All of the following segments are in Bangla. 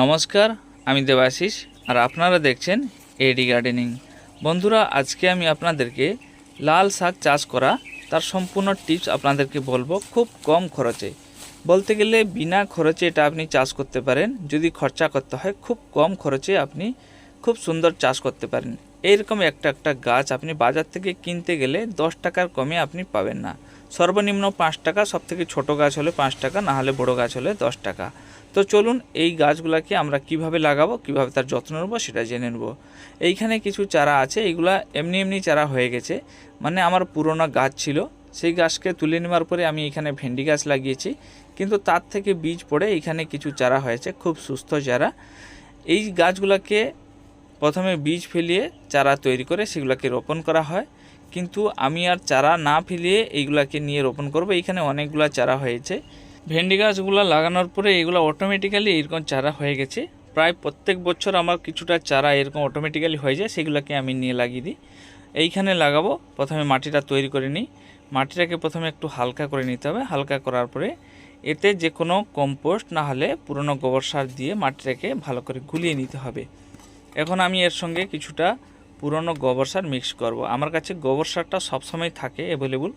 নমস্কার, আমি দেবাশিস আর আপনারা দেখছেন এডি গার্ডেনিং বন্ধুরা, আজকে আমি আপনাদেরকে লাল শাক চাষ করা, তার সম্পূর্ণ টিপস আপনাদেরকে বলব খুব কম খরচে। বলতে গেলে বিনা খরচে এটা আপনি চাষ করতে পারেন, যদি খরচা করতে হয়, খুব কম খরচে আপনি খুব সুন্দর চাষ করতে পারেন। এইরকম একটা একটা গাছ আপনি বাজার থেকে কিনতে গেলে দশ টাকার কমে আপনি পাবেন না। সর্বনিম্ন পাঁচ টাকা সব থেকে ছোটো গাছ হলে পাঁচ টাকা, না হলে বড়ো গাছ হলে দশ টাকা। তো চলুন এই গাছগুলোকে আমরা কীভাবে লাগাবো, কীভাবে তার যত্ন নেব সেটা জেনে নেব। এইখানে কিছু চারা আছে এইগুলা এমনি এমনি চারা হয়ে গেছে। মানে আমার পুরোনো গাছ ছিল, সেই গাছকে তুলে নেওয়ার পরে আমি এখানে ভেন্ডি গাছ লাগিয়েছি। কিন্তু তার থেকে বীজ পড়ে এখানে কিছু চারা হয়েছে, খুব সুস্থ চারা। এই গাছগুলোকে প্রথমে বীজ ফেলিয়ে চারা তৈরি করে সেগুলোকে রোপণ করা হয়। কিন্তু আমি আর চারা না ফেলিয়ে এইগুলাকে নিয়ে রোপণ করব এইখানে অনেকগুলো চারা হয়েছে। ভেন্ডি গাছগুলো লাগানোর পরে এগুলো অটোমেটিক্যালি এরকম চারা হয়ে গেছে। প্রায় প্রত্যেক বছর আমার কিছুটা চারা এরকম অটোমেটিক্যালি হয়ে যায়, সেগুলোকে আমি নিয়ে লাগিয়ে দিই। এইখানে লাগাবো, প্রথমে মাটিটা তৈরি করে নিই। মাটিটাকে প্রথমে একটু হালকা করে নিতে হবে। হালকা করার পরে এতে যে কোনো কম্পোস্ট না হলে পুরনো গোবর সার দিয়ে মাটিটাকে ভালো করে গুলিয়ে নিতে হবে। এখন আমি এর সঙ্গে কিছুটা পুরনো গোবর সার মিক্স করব। আমার কাছে গোবর সারটা সবসময় থাকে অ্যাভেলেবল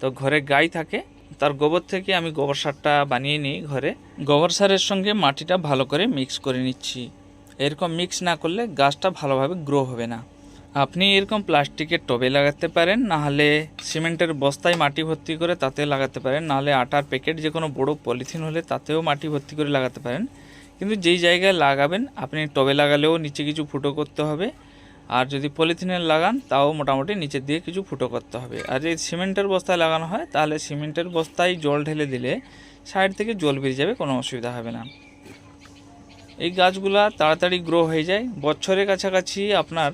তো ঘরে গাই থাকে তার গোবর থেকে আমি গোবর সারটা বানিয়ে নিই ঘরে। গোবর সারের সঙ্গে মাটিটা ভালো করে মিক্স করে নিচ্ছি। এরকম মিক্স না করলে গাছটা ভালোভাবে গ্রো হবে না। আপনি এরকম প্লাস্টিকের টবে লাগাতে পারেন, না হলে সিমেন্টের বস্তায় মাটি ভর্তি করে তাতে লাগাতে পারেন নাহলে আটার প্যাকেট যে কোনো বড় পলিথিন হলে তাতেও মাটি ভর্তি করে লাগাতে পারেন। কিন্তু যেই জায়গায় লাগাবেন, আপনি টবে লাগালেও নিচে কিছু ফুটো করতে হবে। আর যদি পলিথিনের লাগান, তাও মোটামুটি নিচের দিয়ে কিছু ফুটো করতে হবে। আর যদি সিমেন্টের বস্তায় লাগানো হয়, তাহলে সিমেন্টের বস্তায় জল ঢেলে দিলে সাইড থেকে জল বেরিয়ে যাবে, কোনো অসুবিধা হবে না। এই গাছগুলা তাড়াতাড়ি গ্রো হয়ে যায়। বছরের কাছাকাছি আপনার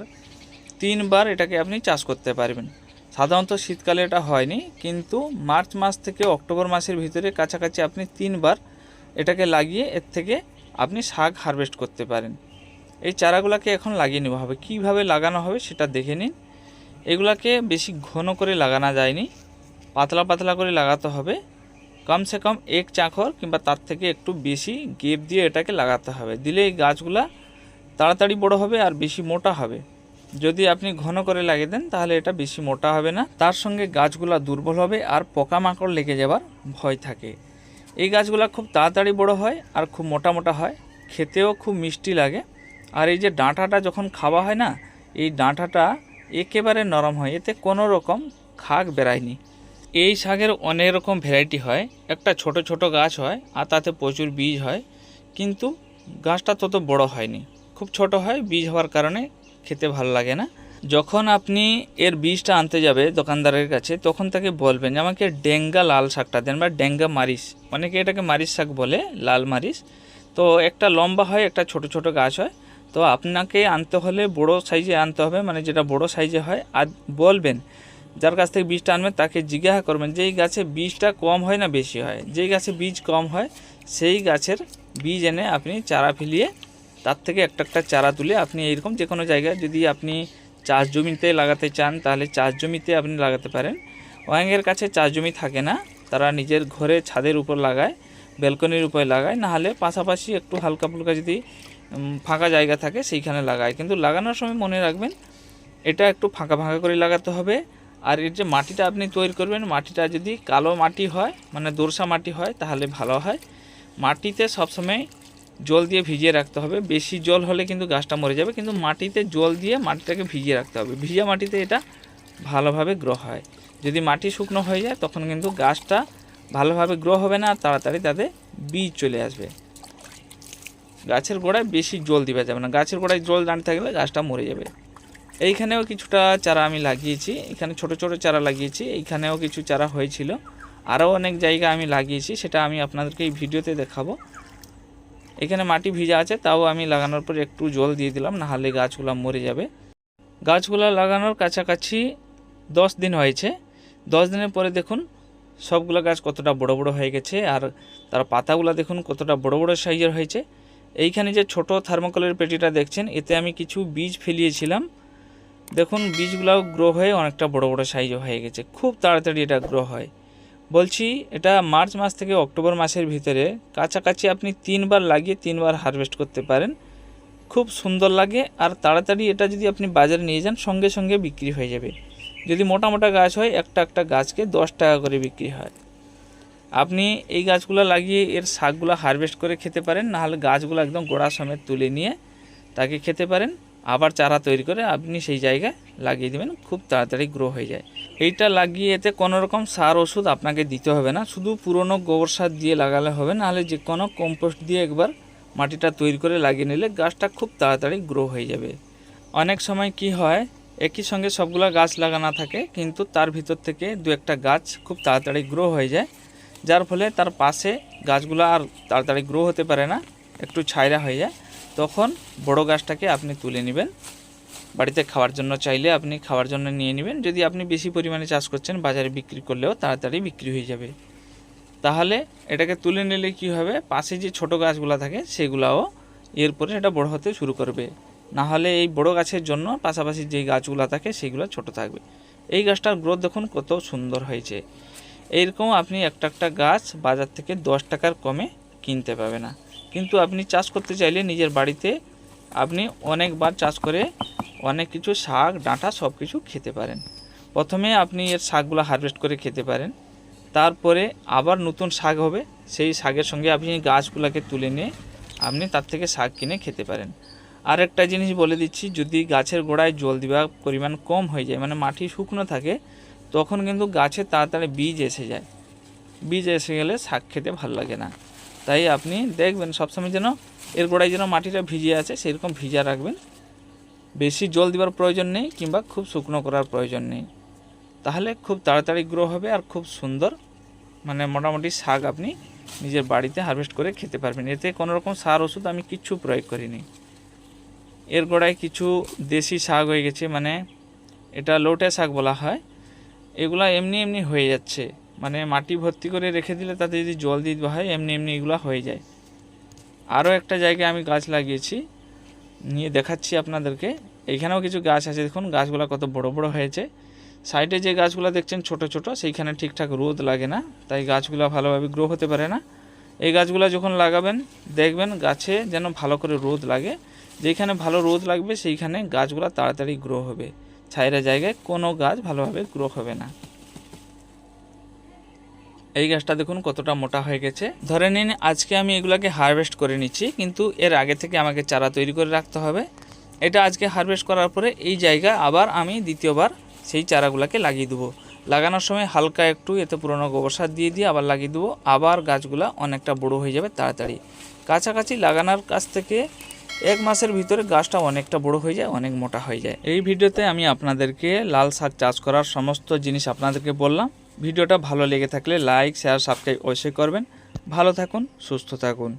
তিনবার এটাকে আপনি চাষ করতে পারবেন। সাধারণত শীতকালে এটা হয়নি, কিন্তু মার্চ মাস থেকে অক্টোবর মাসের ভিতরে কাছাকাছি আপনি তিনবার এটাকে লাগিয়ে এর থেকে আপনি শাক হারভেস্ট করতে পারেন। এই চারাগুলোকে এখন লাগিয়ে নেওয়া হবে। কীভাবে লাগানো হবে সেটা দেখে নিন। এগুলাকে বেশি ঘন করে লাগানো যায়নি। পাতলা পাতলা করে লাগাতে হবে। কমসে কম এক চাঁকর কিংবা তার থেকে একটু বেশি গেপ দিয়ে এটাকে লাগাতে হবে। দিলে এই গাছগুলা তাড়াতাড়ি বড় হবে আর বেশি মোটা হবে। যদি আপনি ঘন করে লাগিয়ে দেন তাহলে এটা বেশি মোটা হবে না। তার সঙ্গে গাছগুলা দুর্বল হবে আর পোকামাকড় লেগে যাবার ভয় থাকে। এই গাছগুলা খুব তাড়াতাড়ি বড় হয় আর খুব মোটা মোটা হয়। খেতেও খুব মিষ্টি লাগে। আর এই যে ডাঁটাটা যখন খাওয়া হয় না, এই ডাঁটাটা একেবারে নরম হয়। এতে কোনো রকম খাক বেরায়নি। এই শাকের অনেক রকম ভ্যারাইটি হয়। একটা ছোট ছোট গাছ হয় আর তাতে প্রচুর বীজ হয়। কিন্তু গাছটা তত বড় হয়নি। খুব ছোট হয়, বীজ হওয়ার কারণে খেতে ভালো লাগে না। যখন আপনি এর বীজটা আনতে যাবে দোকানদারের কাছে, তখন তাকে বলবেন যে, আমাকে ডেঙ্গা লাল শাকটা দেন বা ডেঙ্গা মারিচ। অনেকে এটাকে মারিচ শাক বলে, লাল মারিচ। তো একটা লম্বা হয়, একটা ছোট ছোট গাছ হয়। তো আপনাকে আনতে হলে বড় সাইজে আনতে হবে মানে যেটা বড় সাইজে হয়। আর বলবেন, যার কাছ থেকে বীজটা আনবেন, তাকে জিজ্ঞাসা করবেন, যেই গাছে বীজটা কম হয় না বেশি হয়, যেই গাছে বীজ কম হয়, সেই গাছের বীজ এনে আপনি চারা ফেলিয়ে, তার থেকে একটা একটা চারা তুলে আপনি এইরকম যে কোনো জায়গায় যদি আপনি চাষ জমিতে লাগাতে চান, তাহলে চাষ জমিতে আপনি লাগাতে পারেন। ওয়াঙ্গের কাছে চাষ জমি থাকে না, তারা নিজের ঘরে ছাদের উপর লাগায়, ব্যালকনির উপরে লাগায়, নাহলে পাশাপাশি একটু হালকা ফুলকা যদি ফাঁকা জায়গা থাকে, সেইখানে লাগায়। কিন্তু লাগানোর সময় মনে রাখবেন, এটা একটু ফাঁকা ফাঁকা করে লাগাতে হবে। আর এর যে মাটিটা আপনি তৈরি করবেন, মাটিটা যদি কালো মাটি হয় মানে দোরসা মাটি হয়, তাহলে ভালো হয়। মাটিতে সবসময় জল দিয়ে ভিজিয়ে রাখতে হবে। বেশি জল হলে কিন্তু গাছটা মরে যাবে, কিন্তু মাটিতে জল দিয়ে মাটিটাকে ভিজিয়ে রাখতে হবে। ভিজা মাটিতে এটা ভালোভাবে গ্রো হয়। যদি মাটি শুকনো হয়ে যায়, তখন কিন্তু গাছটা ভালোভাবে গ্রো হবে না তাড়াতাড়ি তাতে বীজ চলে আসবে। গাছের গোড়ায় বেশি জল দেওয়া যাবে না। গাছের গোড়ায় জল দাঁড়িয়ে থাকলে গাছটা মরে যাবে। এইখানেও কিছুটা চারা আমি লাগিয়েছি। এখানে ছোট ছোট চারা লাগিয়েছি। এইখানেও কিছু চারা হয়েছিল। আরও অনেক জায়গা আমি লাগিয়েছি। সেটা আমি আপনাদেরকে এই ভিডিওতে দেখাবো। এখানে মাটি ভিজা আছে, তাও আমি লাগানোর পর একটু জল দিয়ে দিলাম না হলে গাছগুলো মরে যাবে। গাছগুলো লাগানোর কাছাকাছি দশ দিন হয়েছে। দশ দিনের পরে দেখুন, সবগুলো গাছ কতটা বড় বড় হয়ে গেছে, আর তার পাতাগুলো দেখুন কতটা বড় বড় সাইজের হয়েছে। এইখানে যে ছোট থার্মোকলের পেটিটা দেখছেন, এতে আমি কিছু বীজ ফেলিয়েছিলাম। দেখুন, বীজগুলাও গ্রো হয়ে অনেকটা বড় বড় সাইজও হয়ে গেছে। খুব তাড়াতাড়ি এটা গ্রো হয়। বলছি, এটা মার্চ মাস থেকে অক্টোবর মাসের ভিতরে কাছাকাছি আপনি তিনবার লাগিয়ে তিনবার হারভেস্ট করতে পারেন। খুব সুন্দর লাগে আর তাড়াতাড়ি এটা যদি আপনি বাজারে নিয়ে যান, সঙ্গে সঙ্গে বিক্রি হয়ে যাবে। যদি মোটা মোটা গাছ হয়, একটা একটা গাছকে দশ টাকা করে বিক্রি হয়। আপনি এই গাছগুলো লাগিয়ে এর শাকগুলো হারভেস্ট করে খেতে পারেন, নাহলে গাছগুলো একদম গোড়া সমেত তুলে নিয়ে তাকে খেতে পারেন। আবার চারা তৈরি করে আপনি সেই জায়গায় লাগিয়ে দেবেন, খুব তাড়াতাড়ি গ্রো হয়ে যায়। এইটা লাগিয়ে এতে কোনো রকম সার ওষুধ আপনাকে দিতে হবে না, শুধু পুরনো গোবর সার দিয়ে লাগালে হবে, নাহলে যে কোনো কম্পোস্ট দিয়ে একবার মাটিটা তৈরি করে লাগিয়ে নিলে গাছটা খুব তাড়াতাড়ি গ্রো হয়ে যাবে। অনেক সময় কি হয়, একই সঙ্গে সবগুলা গাছ লাগানো থাকে, কিন্তু তার ভিতর থেকে দু একটা গাছ খুব তাড়াতাড়ি গ্রো হয়ে যায়। যার ফলে তার পাশে গাছগুলো আর তাড়াতাড়ি গ্রো হতে পারে না, একটু ছায়রা হয়ে যায়, তখন বড় গাছটাকে আপনি তুলে নেবেন। বাড়িতে খাওয়ার জন্য চাইলে আপনি খাওয়ার জন্য নিয়ে নেবেন, যদি আপনি বেশি পরিমাণে চাষ করছেন, বাজারে বিক্রি করলেও তাড়াতাড়ি বিক্রি হয়ে যাবে। তাহলে এটাকে তুলে নিলে কি হবে? পাশে যে ছোট গাছগুলো থাকে, সেগুলাও এরপরে এটা বড় হতে শুরু করবে। না হলে এই বড় গাছের জন্য পাশাপাশি যে গাছগুলো থাকে, সেগুলো ছোট থাকবে। এই গাছটার গ্রোথ দেখুন কত সুন্দর হয়েছে। এইরকম আপনি একটা একটা গাছ বাজার থেকে দশ টাকার কমে কিনতে পাবে না। কিন্তু আপনি চাষ করতে চাইলে নিজের বাড়িতে আপনি অনেকবার চাষ করে অনেক কিছু শাক, ডাঁটা সব কিছু খেতে পারেন। প্রথমে আপনি এর শাকগুলো হারভেস্ট করে খেতে পারেন। তারপরে আবার নতুন শাক হবে, সেই শাকের সঙ্গে আপনি গাছগুলোকে তুলে নিয়ে আপনি তার থেকে শাক কিনে খেতে পারেন। আর একটা জিনিস বলে দিচ্ছি, যদি গাছের গোড়ায় জল দেওয়ার পরিমাণ কম হয়ে যায় মানে মাটি শুকনো থাকে তখন কিন্তু গাছে তাড়াতাড়ি বীজ এসে যায়। বীজ এসে গেলে শাক খেতে ভালো লাগে না। তাই আপনি দেখবেন সবসময় যেন এর গোড়ায় যেন মাটিটা ভিজে আছে, সেরকম ভিজা রাখবেন। বেশি জল দেওয়ার প্রয়োজন নেই কিংবা খুব শুকনো করার প্রয়োজন নেই। তাহলে খুব তাড়াতাড়ি গ্রো হবে আর খুব সুন্দর মানে মোটামুটি শাক আপনি নিজের বাড়িতে হারভেস্ট করে খেতে পারবেন। এতে কোনো রকম সার ওষুধ আমি কিচ্ছু প্রয়োগ করিনি। এর গোড়ায় কিছু দেশি শাক হয়ে গেছে মানে এটা লোটে শাক বলা হয়। এগুলা এমনি এমনি হয়ে যাচ্ছে। মানে মাটি ভর্তি করে রেখে দিলে তাতে যদি জল দিয়ে দেওয়া হয়, এমনি এমনি এগুলো হয়ে যায়। আরও একটা জায়গায় আমি গাছ লাগিয়েছি, নিয়ে দেখাচ্ছি আপনাদেরকে। এইখানেও কিছু গাছ আছে, দেখুন, গাছগুলো কত বড় বড় হয়েছে। সাইডে যে গাছগুলো দেখছেন ছোট ছোট, সেইখানে ঠিকঠাক রোদ লাগে না, তাই গাছগুলো ভালোভাবে গ্রো হতে পারে না। এই গাছগুলো যখন লাগাবেন, দেখবেন গাছে যেন ভালো করে রোদ লাগে। যেখানে ভালো রোদ লাগবে, সেইখানে গাছগুলো তাড়াতাড়ি গ্রো হবে। ছাইরা জায়গায় কোনো গাছ ভালোভাবে গ্রো হবে না। এই গাছটা দেখুন কতটা মোটা হয়ে গেছে। ধরে নিন আজকে আমি এগুলাকে হারভেস্ট করে নিচ্ছি, কিন্তু এর আগে থেকে আমাকে চারা তৈরি করে রাখতে হবে। এটা আজকে হারভেস্ট করার পরে এই জায়গা আবার আমি দ্বিতীয়বার সেই চারাগুলোকে লাগিয়ে দেবো। লাগানোর সময় হালকা একটু এতে পুরনো গোবর সার দিয়ে দিয়ে আবার লাগিয়ে দেবো। আবার গাছগুলা অনেকটা বড় হয়ে যাবে তাড়াতাড়ি। কাছাকাছি লাগানোর কাছ থেকে এক মাসের ভিতরে গাছটা অনেকটা বড় হয়ে যায়, অনেক মোটা হয়ে যায়। এই ভিডিওতে আমি আপনাদেরকে লাল শাক চাষ করার সমস্ত জিনিস আপনাদেরকে বললাম। ভিডিওটা ভালো লেগে থাকলে লাইক, শেয়ার, সাবস্ক্রাইব অবশ্যই করবেন। ভালো থাকুন, সুস্থ থাকুন।